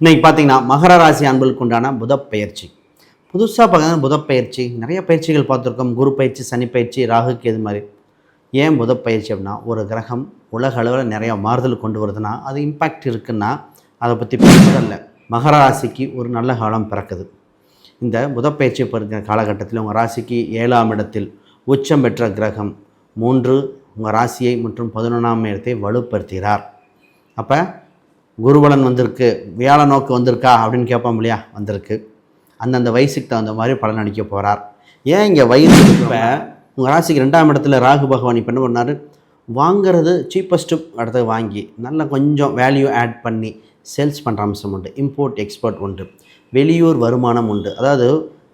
இன்றைக்கி பார்த்தீங்கன்னா மகர ராசி அன்புகளுக்கு உண்டான புதப்பெயர்ச்சி புதுசாக பார்த்தீங்கன்னா புதப்பெயர்ச்சி நிறைய பயிற்சிகள் பார்த்துருக்கோம். குரு பயிற்சி சனி பயிற்சி ராகுக்கு கேது மாதிரி. ஏன் புதப்பயிற்சி அப்படின்னா ஒரு கிரகம் உலக அளவில் நிறைய மாறுதல் கொண்டு வருதுன்னா அது இம்பேக்ட் இருக்குன்னா அதை பற்றி பேசுறதில்ல மகர ராசிக்கு ஒரு நல்ல காலம் பிறக்குது. இந்த புதப்பெயர்ச்சி பிறக்கிற காலகட்டத்தில் உங்கள் ராசிக்கு ஏழாம் இடத்தில் உச்சம் பெற்ற கிரகம் மூன்று உங்கள் ராசியை மற்றும் பதினொன்றாம் இடத்தை வலுப்படுத்துகிறார். அப்போ குருபலன் வந்திருக்கு வியாழ நோக்கு வந்திருக்கா அப்படின்னு கேட்போம் இல்லையா? வந்திருக்கு. அந்தந்த வயசுக்கு தகுந்த மாதிரி பலன் அளிக்க போகிறார் ஏன் இங்கே வயசு? இப்போ உங்கள் ராசிக்கு ரெண்டாம் இடத்துல ராகு பகவான் இப்போ என்ன பண்ணார்? வாங்குறது சீப்பஸ்ட்டு இடத்துக்கு வாங்கி நல்லா கொஞ்சம் வேல்யூ ஆட் பண்ணி சேல்ஸ் பண்ணுற அம்சம் உண்டு. இம்போர்ட் எக்ஸ்போர்ட் உண்டு. வெளியூர் வருமானம் உண்டு. அதாவது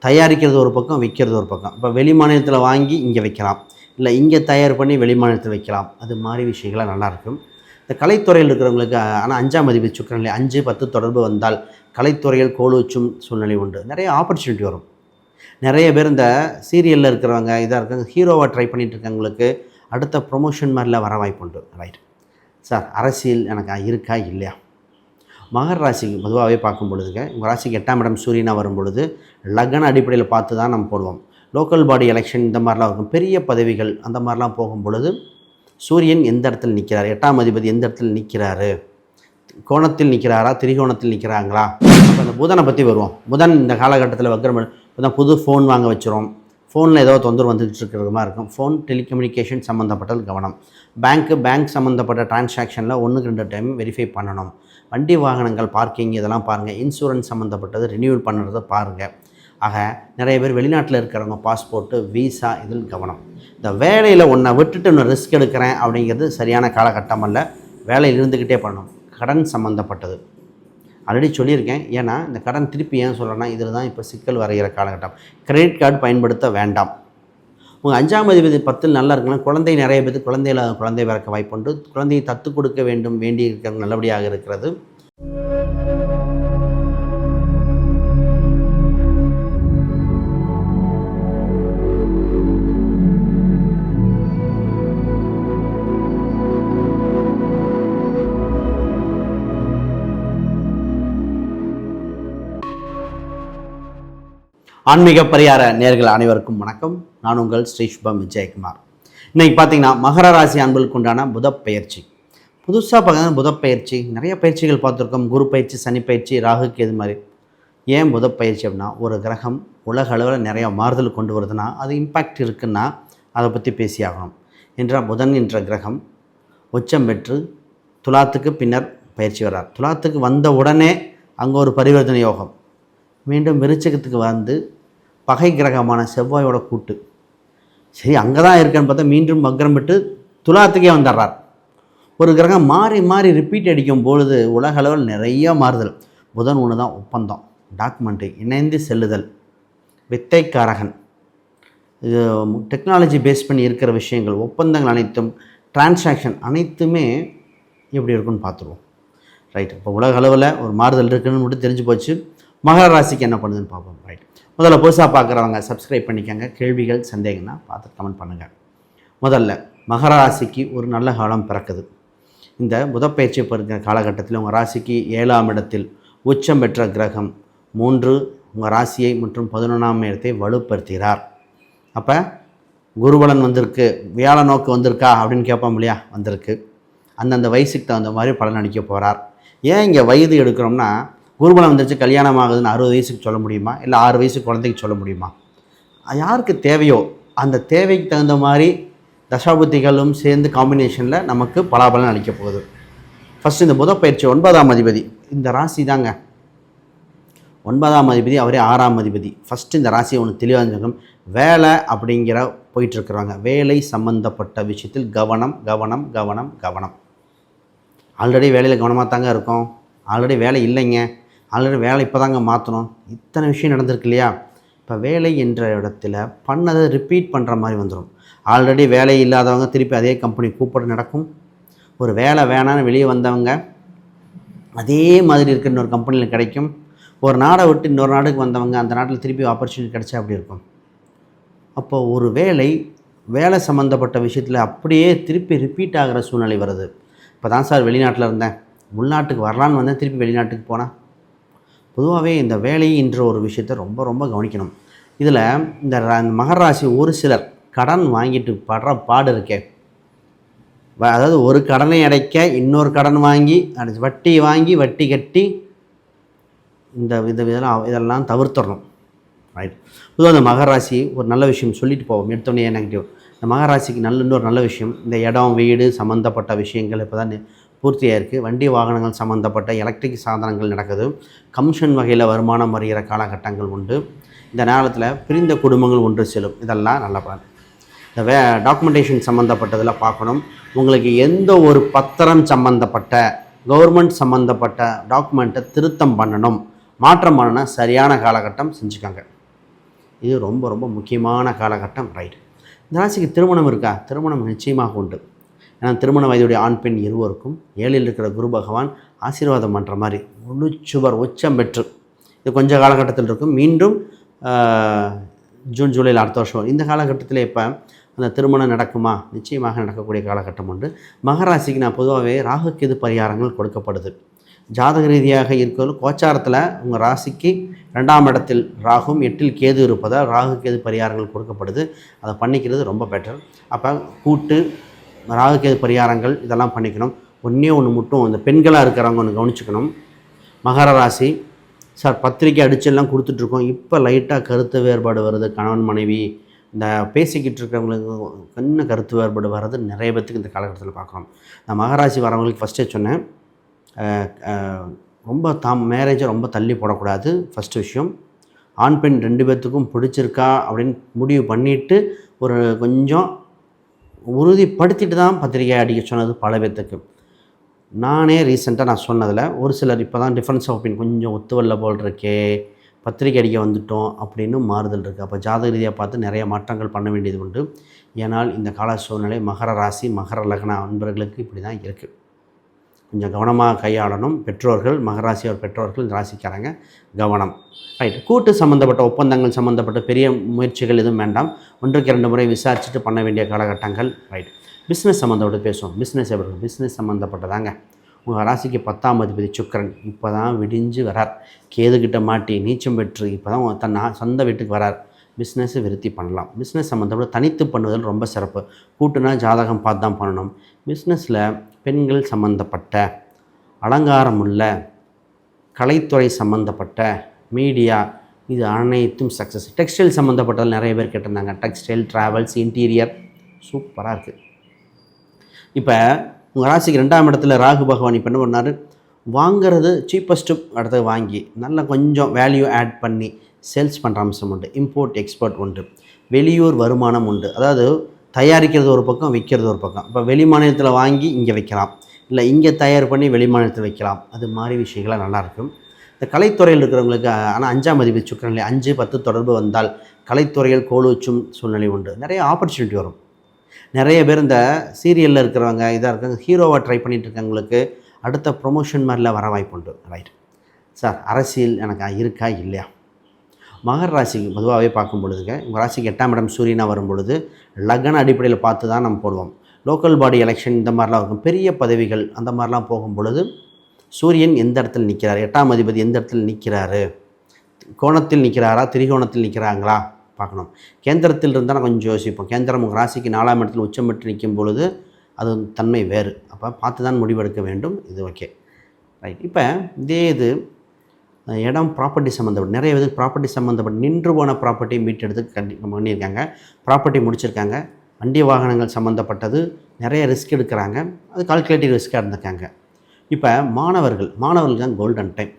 தயாரிக்கிறது ஒரு பக்கம் விற்கிறது ஒரு பக்கம். இப்போ வெளி மாநிலத்தில் வாங்கி இங்கே வைக்கலாம். இல்லை இங்கே தயார் பண்ணி வெளி மாநிலத்தில் வைக்கலாம். அது மாதிரி விஷயங்கள்லாம் நல்லாயிருக்கும் இந்த கலைத்துறையில் இருக்கிறவங்களுக்கு ஆனால் அஞ்சாம் அதிபதி சுக்கரநிலை அஞ்சு பத்து தொடர்பு வந்தால் கலைத்துறையில் கோலூச்சும் சூழ்நிலை உண்டு. நிறைய ஆப்பர்ச்சுனிட்டி வரும். நிறைய பேர் இந்த சீரியலில் இருக்கிறவங்க இதாக இருக்காங்க ஹீரோவாக ட்ரை பண்ணிகிட்டு இருக்கவங்களுக்கு அடுத்த ப்ரொமோஷன் மாதிரிலாம் வர வாய்ப்பு உண்டு. ரைட் சார் அரசியல் எனக்கு இருக்கா? இல்லையா? மகர ராசிக்கு பொதுவாகவே பார்க்கும் பொழுதுங்க உங்கள் ராசிக்கு எட்டாம் இடம் சூரியனாக வரும் பொழுது லக்ன அடிப்படையில் பார்த்து தான் நம்ம போடுவோம். லோக்கல் பாடி எலெக்ஷன் இந்த மாதிரிலாம் இருக்கும். பெரிய பதவிகள் அந்த மாதிரிலாம் போகும் பொழுது சூரியன் எந்த இடத்துல நிற்கிறார் எட்டாம் அதிபதி எந்த இடத்துல நிற்கிறாரு கோணத்தில் நிற்கிறாரா திரிகோணத்தில் நிற்கிறாங்களா அப்போ அந்த புதனை பற்றி வருவோம். புதன் இந்த காலகட்டத்தில் வக்ரம் புதன் புது ஃபோன் வாங்க வச்சிரும். ஃபோனில் ஏதோ தொந்தரவு வந்துட்டு இருக்கிறது மாதிரி இருக்கும். ஃபோன் டெலிகம்யூனிகேஷன் சம்மந்தப்பட்டது கவனம். பேங்க்கு பேங்க் சம்மந்தப்பட்ட டிரான்சாக்ஷனில் ஒன்றுக்கு ரெண்டு டைம் வெரிஃபை பண்ணணும். வண்டி வாகனங்கள் பார்க்கிங் இதெல்லாம் பாருங்கள் இன்சூரன்ஸ் சம்மந்தப்பட்டது ரினியூவல் பண்ணுறதை பாருங்கள் ஆக நிறைய பேர் வெளிநாட்டில் இருக்கிறவங்க பாஸ்போர்ட்டு வீசா இதில் கவனம். இந்த வேலையில் ஒன்றை விட்டுட்டு இன்னும் ரிஸ்க் எடுக்கிறேன் அப்படிங்கிறது சரியான காலகட்டம் அல்ல. வேலையில் இருந்துக்கிட்டே பண்ணணும். கடன் சம்மந்தப்பட்டது ஆல்ரெடி சொல்லியிருக்கேன். ஏன்னா இந்த கடன் திருப்பி ஏன் சொல்கிறேன்னா இதில் தான் இப்போ சிக்கல் வரைகிற காலகட்டம். கிரெடிட் கார்டு பயன்படுத்த வேண்டாம். உங்கள் அஞ்சாம் அதிபதி பத்தில் நல்லா இருக்கலாம். குழந்தை நிறைய பேர் குழந்தையில் குழந்தை பிறக்க வாய்ப்புண்டு. குழந்தையை தத்து கொடுக்க வேண்டும் வேண்டி இருக்கிறது நல்லபடியாக இருக்கிறது. ஆன்மீக பரிகார நேர்கள் அனைவருக்கும் வணக்கம். நான் உங்கள் ஸ்ரீ சுபம் விஜயகுமார். இன்னைக்கு பார்த்தீங்கன்னா மகர ராசி அன்புகளுக்கு உண்டான புதப்பெயர்ச்சி புதுசாக பார்த்தீங்கன்னா புதப்பெயர்ச்சி நிறைய பயிற்சிகள் பார்த்துருக்கோம். குரு பயிற்சி சனி பயிற்சி ராகுக்கு இது மாதிரி. ஏன் புதப்பெயர்ச்சி அப்படின்னா ஒரு கிரகம் உலக அளவில் நிறைய மாறுதல் கொண்டு வருதுன்னா அது இம்பேக்ட் இருக்குன்னா அதை பற்றி பேசியாகணும் என்றால் புதன் என்ற கிரகம் உச்சம் பெற்று துலாத்துக்கு பின்னர் பயிற்சி வர்றார். துலாத்துக்கு வந்த உடனே அங்கே ஒரு பரிவர்த்தனை யோகம். மீண்டும் விருச்சகத்துக்கு வந்து பகை கிரகமான செவ்வாயோட கூட்டு. சரி அங்கே தான் இருக்கேன்னு பார்த்தா மீண்டும் வக்ரம் விட்டு துலாத்துக்கே வந்துடுறார். ஒரு கிரகம் மாறி மாறி ரிப்பீட் அடிக்கும் பொழுது உலக அளவில் நிறைய மாறுதல். புதன் ஒன்று தான் ஒப்பந்தம் டாக்குமெண்ட்டு இணைந்து செல்லுதல் வித்தைக்காரகன். இது டெக்னாலஜி பேஸ் பண்ணி இருக்கிற விஷயங்கள் ஒப்பந்தங்கள் அனைத்தும் டிரான்சாக்ஷன் அனைத்துமே எப்படி இருக்குன்னு பார்த்துருவோம். ரைட் இப்போ உலக அளவில் ஒரு மாறுதல் இருக்குன்னு மட்டும் தெரிஞ்சு போச்சு. மகர ராசிக்கு என்ன பண்ணுதுன்னு பார்ப்போம். ரைட் முதல்ல புதுசாக பார்க்குறவங்க சப்ஸ்கிரைப் பண்ணிக்கோங்க. கேள்விகள் சந்தேகம்னா பார்த்து கமெண்ட் பண்ணுங்கள் முதல்ல மகர ராசிக்கு ஒரு நல்ல காலம் பிறக்குது. இந்த புதப்பெயர்ச்சி பெறுகிற காலகட்டத்தில் உங்கள் ராசிக்கு ஏழாம் இடத்தில் உச்சம் பெற்ற கிரகம் மூன்று உங்கள் ராசியை மற்றும் பதினொன்றாம் இடத்தை வலுப்படுத்துகிறார். அப்போ குருபலன் வந்திருக்கு வியாழ நோக்கு வந்திருக்கா அப்படின்னு கேட்போம் இல்லையா? வந்திருக்கு. அந்தந்த வயசுக்கு தகுந்த மாதிரி பலன் அளிக்க போகிறார் ஏன் இங்கே வயது எடுக்கிறோம்னா குருபலம் வந்துருச்சு கல்யாணம் ஆகுதுன்னு அறுபது வயசுக்கு சொல்ல முடியுமா? இல்லை ஆறு வயசு குழந்தைக்கு சொல்ல முடியுமா? யாருக்கு தேவையோ அந்த தேவைக்கு தகுந்த மாதிரி தசாபுத்திகளும் சேர்ந்து காம்பினேஷனில் நமக்கு பலாபலம் அளிக்க போகுது. ஃபஸ்ட்டு இந்த புத பயிற்சி ஒன்பதாம் அதிபதி. இந்த ராசி தாங்க. ஒன்பதாம் அதிபதி அவரே ஆறாம் அதிபதி. ஃபஸ்ட்டு இந்த ராசியை ஒன்று தெளிவாக வேலை அப்படிங்கிற போயிட்டுருக்குறாங்க. வேலை சம்பந்தப்பட்ட விஷயத்தில் கவனம் கவனம் கவனம் கவனம். ஆல்ரெடி வேலையில் கவனமாக தாங்க இருக்கும். ஆல்ரெடி வேலை இல்லைங்க. ஆல்ரெடி வேலை இப்போ தாங்க மாற்றணும் இத்தனை விஷயம் நடந்திருக்கு இல்லையா? இப்போ வேலை என்ற இடத்துல பண்ணதை ரிப்பீட் பண்ணுற மாதிரி வந்துடும் ஆல்ரெடி வேலை இல்லாதவங்க திருப்பி அதே கம்பெனி கூப்பிட நடக்கும். ஒரு வேலை வேணான்னு வெளியே வந்தவங்க அதே மாதிரி இருக்கிற இன்னொரு கம்பெனியில் கிடைக்கும். ஒரு நாடை விட்டு இன்னொரு நாடுக்கு வந்தவங்க அந்த நாட்டில் திருப்பி ஆப்பர்ச்சுனிட்டி கிடைச்சா அப்படி இருக்கும். அப்போ ஒரு வேலை வேலை சம்மந்தப்பட்ட விஷயத்தில் அப்படியே திருப்பி ரிப்பீட் ஆகிற சூழ்நிலை வருது. இப்போ தான் சார் வெளிநாட்டில் இருந்தேன். உள்நாட்டுக்கு வரலான்னு வந்தேன் திருப்பி வெளிநாட்டுக்கு போனேன். பொதுவாகவே இந்த வேலைன்ற ஒரு விஷயத்தை ரொம்ப ரொம்ப கவனிக்கணும். இதில் இந்த ர- ஒரு சிலர் கடன் வாங்கிட்டு படுற பாடு இருக்கே. அதாவது ஒரு கடனை அடைக்க இன்னொரு கடன் வாங்கி வட்டி வாங்கி வட்டி கட்டி இந்த இந்த இதெல்லாம் இதெல்லாம் தவிர்த்துடணும். ரைட் பொதுவாக இந்த மகராசி ஒரு நல்ல விஷயம் சொல்லிட்டு போவோம். எடுத்தோடனே நெகட்டிவ் இந்த மகராசிக்கு நல்ல இன்னொரு நல்ல விஷயம். இந்த இடம் வீடு சம்மந்தப்பட்ட விஷயங்கள் இப்போ தான் பூர்த்தியாக இருக்குது வண்டி வாகனங்கள் சம்மந்தப்பட்ட எலக்ட்ரிக் சாதனங்கள் நடக்குது. கமிஷன் வகையில் வருமானம் வருகிற காலகட்டங்கள் உண்டு. இந்த நேரத்தில் பிரிந்த குடும்பங்கள் ஒன்று செல்லும். இதெல்லாம் நல்ல பலன் இந்த வே டாக்குமெண்டேஷன் சம்மந்தப்பட்டதில் பார்க்கணும். உங்களுக்கு எந்த ஒரு பத்திரம் சம்மந்தப்பட்ட கவர்மெண்ட் சம்மந்தப்பட்ட டாக்குமெண்ட்டை திருத்தம் பண்ணணும். மாற்றம் பண்ணணும் சரியான காலகட்டம் செஞ்சுக்கோங்க. இது ரொம்ப ரொம்ப முக்கியமான காலகட்டம். ரைட் இந்த ராசிக்கு திருமணம் இருக்கா? திருமணம் நிச்சயமாக உண்டு. ஏன்னா திருமண வயதுடைய ஆண் பெண் இருவருக்கும் ஏழில் இருக்கிற குரு பகவான் ஆசீர்வாதம் பண்ணுற மாதிரி முழுச்சுவர் உச்சம் பெற்று இது கொஞ்ச காலகட்டத்தில் இருக்கும். மீண்டும் ஜூன் ஜூலையில் அடுத்த வருஷம் இந்த காலகட்டத்தில் இப்போ அந்த திருமணம் நடக்குமா? நிச்சயமாக நடக்கக்கூடிய காலகட்டம் உண்டு. மகராசிக்கு நான் பொதுவாகவே ராகுக்கெது பரிகாரங்கள் கொடுக்கப்படுது. ஜாதக ரீதியாக இருக்கிறது கோச்சாரத்தில் உங்கள் ராசிக்கு ரெண்டாம் இடத்தில் ராகும் எட்டில் கேது இருப்பதால் ராகு கேது பரிகாரங்கள் கொடுக்கப்படுது. அதை பண்ணிக்கிறது ரொம்ப பெட்டர். அப்போ கூட்டு ராகுக்கேது பரிகாரங்கள் இதெல்லாம் பண்ணிக்கணும். ஒன்றே ஒன்று மட்டும் இந்த பெண்களாக இருக்கிறவங்க ஒன்று கவனிச்சுக்கணும். மகர ராசி சார் பத்திரிக்கை அடிச்செல்லாம் கொடுத்துட்ருக்கோம். இப்போ லைட்டாக கருத்து வேறுபாடு வருது. கணவன் மனைவி இந்த பேசிக்கிட்டு இருக்கிறவங்களுக்கு கொஞ்சம் கருத்து வேறுபாடு வர்றது நிறைய பேர்த்துக்கு இந்த காலகட்டத்தில் பார்க்குறோம் நான் மகராசி வரவங்களுக்கு ஃபஸ்ட்டே சொன்னேன். ரொம்ப தாம் மேரேஜை ரொம்ப தள்ளி போடக்கூடாது. ஃபஸ்ட்டு விஷயம். ஆண் பெண் ரெண்டு பேர்த்துக்கும் பிடிச்சிருக்கா அப்படின்னு முடிவு பண்ணிவிட்டு ஒரு கொஞ்சம் உறுதிப்படுத்திட்டு தான் பத்திரிக்கை அடிக்க சொன்னது பல பேர்த்துக்கு. நானே ரீசெண்டாக நான் சொன்னதில் ஒரு சிலர் இப்போ தான் டிஃப்ரென்ஸ் ஆஃப் ஒப்பீனியன் கொஞ்சம் ஒத்துவல்ல போல் இருக்கே பத்திரிக்கை அடிக்க வந்துட்டோம் அப்படின்னு மாறுதல் இருக்குது அப்போ ஜாதக ரீதியாக பார்த்து நிறைய மாற்றங்கள் பண்ண வேண்டியது உண்டு. ஏனால் இந்த கால சூழ்நிலை மகர ராசி மகர லக்ன அன்பர்களுக்கு இப்படி தான் இருக்குது கொஞ்சம் கவனமாக கையாளணும். பெற்றோர்கள் மகராசியோர் பெற்றோர்கள் ராசிக்காரங்க கவனம். ரைட் கூட்டு சம்மந்தப்பட்ட ஒப்பந்தங்கள் சம்மந்தப்பட்ட பெரிய முயற்சிகள் எதுவும் வேண்டாம். ஒன்றுக்கு இரண்டு முறை விசாரிச்சுட்டு பண்ண வேண்டிய காலகட்டங்கள். ரைட் பிஸ்னஸ் சம்மந்தப்பட்டு பேசுவோம். பிஸ்னஸ் எப்படி பிஸ்னஸ் சம்மந்தப்பட்டதாங்க உங்கள் ராசிக்கு பத்தாம் அதிபதி சுக்கரன். இப்போ தான் விடிஞ்சு வரார். கேதுகிட்ட மாட்டி நீச்சம் பெற்று இப்போ தான் தன் சொந்த வீட்டுக்கு வரார். பிஸ்னஸை விருத்தி பண்ணலாம். பிஸ்னஸ் சம்மந்தப்பட்ட தனித்து பண்ணுவதில் ரொம்ப சிறப்பு. கூட்டுனா ஜாதகம் பார்த்து தான் பண்ணணும். பிஸ்னஸில் பெண்கள் சம்மந்தப்பட்ட அலங்காரம் உள்ள கலைத்துறை சம்மந்தப்பட்ட மீடியா இது அனைத்தும் சக்ஸஸ் டெக்ஸ்டைல் சம்மந்தப்பட்டதில் நிறைய பேர் கேட்டிருந்தாங்க. டெக்ஸ்டைல் ட்ராவல்ஸ் இன்டீரியர் சூப்பராக இருக்குது இப்போ உங்கள் ராசிக்கு ரெண்டாம் இடத்துல ராகு பகவான் இப்போ என்ன பண்ணார்? வாங்கிறது சீப்பஸ்ட்டு இடத்துக்கு வாங்கி நல்லா கொஞ்சம் வேல்யூ ஆட் பண்ணி சேல்ஸ் பண்ணுற அம்சம் உண்டு இம்போர்ட் எக்ஸ்போர்ட் உண்டு. வெளியூர் வருமானம் உண்டு. அதாவது தயாரிக்கிறது ஒரு பக்கம் விற்கிறது ஒரு பக்கம். இப்போ வெளி மாநிலத்தில் வாங்கி இங்கே வைக்கலாம். இல்லை இங்கே தயார் பண்ணி வெளி மாநிலத்தில் வைக்கலாம். அது மாதிரி விஷயங்கள்லாம் நல்லாயிருக்கும் இந்த கலைத்துறையில் இருக்கிறவங்களுக்கு ஆனால் அஞ்சாம் மதிப்பு சுக்கரநிலை அஞ்சு பத்து தொடர்பு வந்தால் கலைத்துறையில் கோலூச்சும் சூழ்நிலை உண்டு. நிறைய ஆப்பர்ச்சுனிட்டி வரும். நிறைய பேர் இந்த சீரியலில் இருக்கிறவங்க இதாக இருக்காங்க ஹீரோவாக ட்ரை பண்ணிகிட்டு இருக்கவங்களுக்கு அடுத்த ப்ரொமோஷன் மாதிரிலாம் வர வாய்ப்பு உண்டு. ரைட் சார் அரசியல் எனக்கு இருக்கா இல்லையா? மகர ராசிக்கு பொதுவாகவே பார்க்கும் பொழுதுங்க. உங்கள் ராசிக்கு எட்டாம் இடம் சூரியனாக வரும் பொழுது லக்ன அடிப்படையில் பார்த்து தான் நம்ம போடுவோம். லோக்கல் பாடி எலெக்ஷன் இந்த மாதிரிலாம் இருக்கும். பெரிய பதவிகள் அந்த மாதிரிலாம் போகும் பொழுது சூரியன் எந்த இடத்துல நிற்கிறார் எட்டாம் அதிபதி எந்த இடத்துல நிற்கிறாரு கோணத்தில் நிற்கிறாரா திரிகோணத்தில் நிற்கிறாங்களா பார்க்கணும். கேந்திரத்தில் இருந்தால் நான் கொஞ்சம் யோசிப்போம். கேந்திரம் உங்கள் ராசிக்கு நாலாம் இடத்துல உச்சம் பெற்று நிற்கும் பொழுது அது தன்மை வேறு. அப்போ பார்த்து தான் முடிவெடுக்க வேண்டும். இது ஓகே ரைட் இப்போ இதே இது இடம் ப்ராப்பர்ட்டி சம்மந்தப்பட்ட நிறைய விதத்துக்கு ப்ராப்பர்ட்டி சம்மந்தப்பட்ட நின்று போன ப்ராப்பர்ட்டி மீட்டெடுத்து கண்டி பண்ணியிருக்காங்க. ப்ராப்பர்ட்டி முடிச்சிருக்காங்க. வண்டி வாகனங்கள் சம்மந்தப்பட்டது நிறைய ரிஸ்க் எடுக்கிறாங்க. அது கால்குலேட்டிவ் ரிஸ்க்காக இருந்திருக்காங்க. இப்போ மாணவர்கள் மாணவர்கள் தான் கோல்டன் டைம்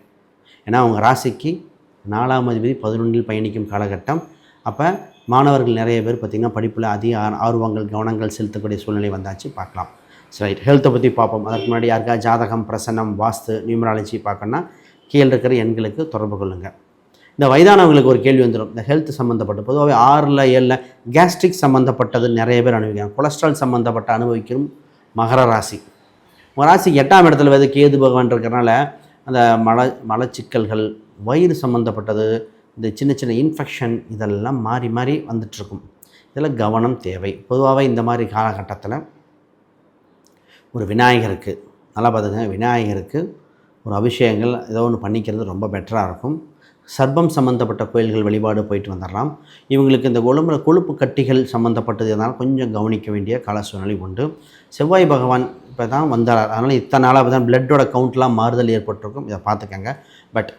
ஏன்னா அவங்க ராசிக்கு நாலாம் அதிபதி பதினொன்றில் பயணிக்கும் காலகட்டம். அப்போ மாணவர்கள் நிறைய பேர் பார்த்திங்கன்னா படிப்பில் அதிக ஆர்வங்கள் கவனங்கள் செலுத்தக்கூடிய சூழ்நிலை வந்தாச்சு பார்க்கலாம். ரைட் ஹெல்த்தை பற்றி பார்ப்போம். அதற்கு முன்னாடி யாருக்கா ஜாதகம் பிரசன்னம் வாஸ்து நியூமராலஜி பார்க்கணுன்னா கீழே இருக்கிற எண்களுக்கு தொடர்பு கொள்ளுங்கள் இந்த வயதானவங்களுக்கு ஒரு கேள்வி வந்துடும் இந்த ஹெல்த் சம்மந்தப்பட்ட பொதுவாகவே ஆறில் ஏழில் கேஸ்ட்ரிக் சம்மந்தப்பட்டது நிறைய பேர் அனுபவிக்கிறாங்க. கொலஸ்ட்ரால் சம்மந்தப்பட்ட அனுபவிக்கும் மகர ராசி. உங்கள் ராசிக்கு எட்டாம் இடத்துல வந்து கேது பகவான் இருக்கிறனால அந்த மல மலச்சிக்கல்கள் வயிறு சம்மந்தப்பட்டது இந்த சின்ன சின்ன இன்ஃபெக்ஷன் இதெல்லாம் மாறி மாறி வந்துட்டுருக்கும். இதில் கவனம் தேவை. பொதுவாகவே இந்த மாதிரி காலகட்டத்தில் ஒரு விநாயகருக்கு நல்லா பார்த்துங்க விநாயகருக்கு ஒரு அபிஷேகங்கள் ஏதோ ஒன்று பண்ணிக்கிறது ரொம்ப பெட்டராக இருக்கும். சர்ப்பம் சம்மந்தப்பட்ட கோயில்கள் வழிபாடு போயிட்டு வந்துடலாம். இவங்களுக்கு இந்த உடம்புல கொழுப்பு கட்டிகள் சம்மந்தப்பட்டது இதனால் கொஞ்சம் கவனிக்க வேண்டிய கால சூழ்நிலை உண்டு. செவ்வாய் பகவான் இப்போ தான் வந்தார். அதனால் இத்தனை நாளாக தான் பிளட்டோட கவுண்ட்லாம் மாறுதல் ஏற்பட்டிருக்கும். இதை பார்த்துக்கங்க. பட்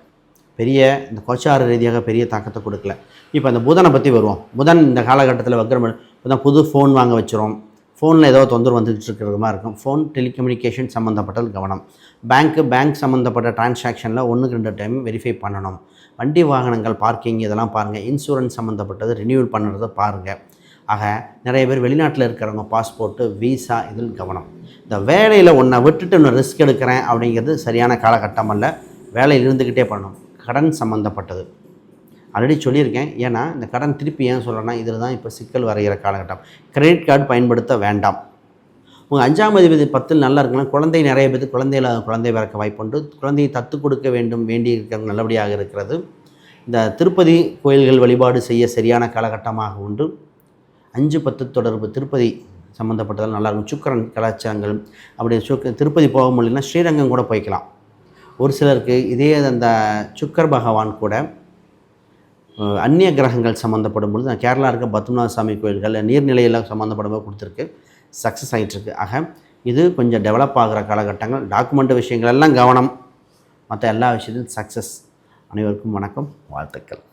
பெரிய இந்த கோச்சார ரீதியாக பெரிய தாக்கத்தை கொடுக்கல. இப்போ அந்த புதனை பற்றி வருவோம். புதன் இந்த காலகட்டத்தில் வக்ரம் புதன் புது ஃபோன் வாங்க வச்சிரும். ஃபோனில் ஏதோ தொந்தரவு வந்துகிட்டு இருக்கிற மாதிரி இருக்கும். ஃபோன் டெலிகம்யூனிகேஷன் சம்மந்தப்பட்டது கவனம். பேங்க்கு பேங்க் சம்மந்தப்பட்ட டிரான்சாக்ஷனில் ஒன்றுக்கு ரெண்டு டைம் வெரிஃபை பண்ணணும். வண்டி வாகனங்கள் பார்க்கிங் இதெல்லாம் பாருங்கள் இன்சூரன்ஸ் சம்மந்தப்பட்டது ரினியூவல் பண்ணுறதை பாருங்கள் ஆக நிறைய பேர் வெளிநாட்டில் இருக்கிறவங்க பாஸ்போர்ட்டு வீசா இதில் கவனம். இந்த வேலையில் ஒன்றை விட்டுட்டு இன்னும் ரிஸ்க் எடுக்கிறேன் அப்படிங்கிறது சரியான காலகட்டம் அல்ல. வேலையில் இருந்துக்கிட்டே பண்ணணும். கடன் சம்மந்தப்பட்டது ஆல்ரெடி சொல்லியிருக்கேன். ஏன்னா இந்த கடன் திருப்பி ஏன் சொல்கிறேன்னா இதில் தான் இப்போ சிக்கல் வரைகிற காலகட்டம். கிரெடிட் கார்டு பயன்படுத்த வேண்டாம். உங்கள் அஞ்சாம் அதிபதி பத்தில் நல்லா இருக்கலாம் குழந்தை நிறைய பேர் குழந்தையில் குழந்தை பிறக்க வாய்ப்புண்டு குழந்தையை தத்து கொடுக்க வேண்டும் வேண்டி இருக்கிறவங்க நல்லபடியாக இருக்கிறது. இந்த திருப்பதி கோயில்கள் வழிபாடு செய்ய சரியான காலகட்டமாக உண்டு. அஞ்சு பத்து தொடர்பு திருப்பதி சம்மந்தப்பட்டதால் நல்லாயிருக்கும் சுக்கரன் கலாச்சாரங்கள் அப்படி சுக்க திருப்பதி போக முடியலன்னா ஸ்ரீரங்கம் கூட போய்க்கலாம். ஒரு சிலருக்கு இதே அந்த சுக்கர் பகவான் கூட அந்நிய கிரகங்கள் சம்மந்தப்படும் பொழுது நான் கேரளா இருக்க பத்மநாத சாமி கோயில்கள் நீர்நிலையெல்லாம் சம்மந்தப்படும் போது கொடுத்துருக்கு. சக்ஸஸ் ஆகிட்டுருக்கு ஆக இது கொஞ்சம் டெவலப் ஆகிற காலகட்டங்கள். டாக்குமெண்ட் விஷயங்கள் எல்லாம் கவனம். மற்ற எல்லா விஷயத்திலும் சக்ஸஸ் அனைவருக்கும் வணக்கம். வாழ்த்துக்கள்.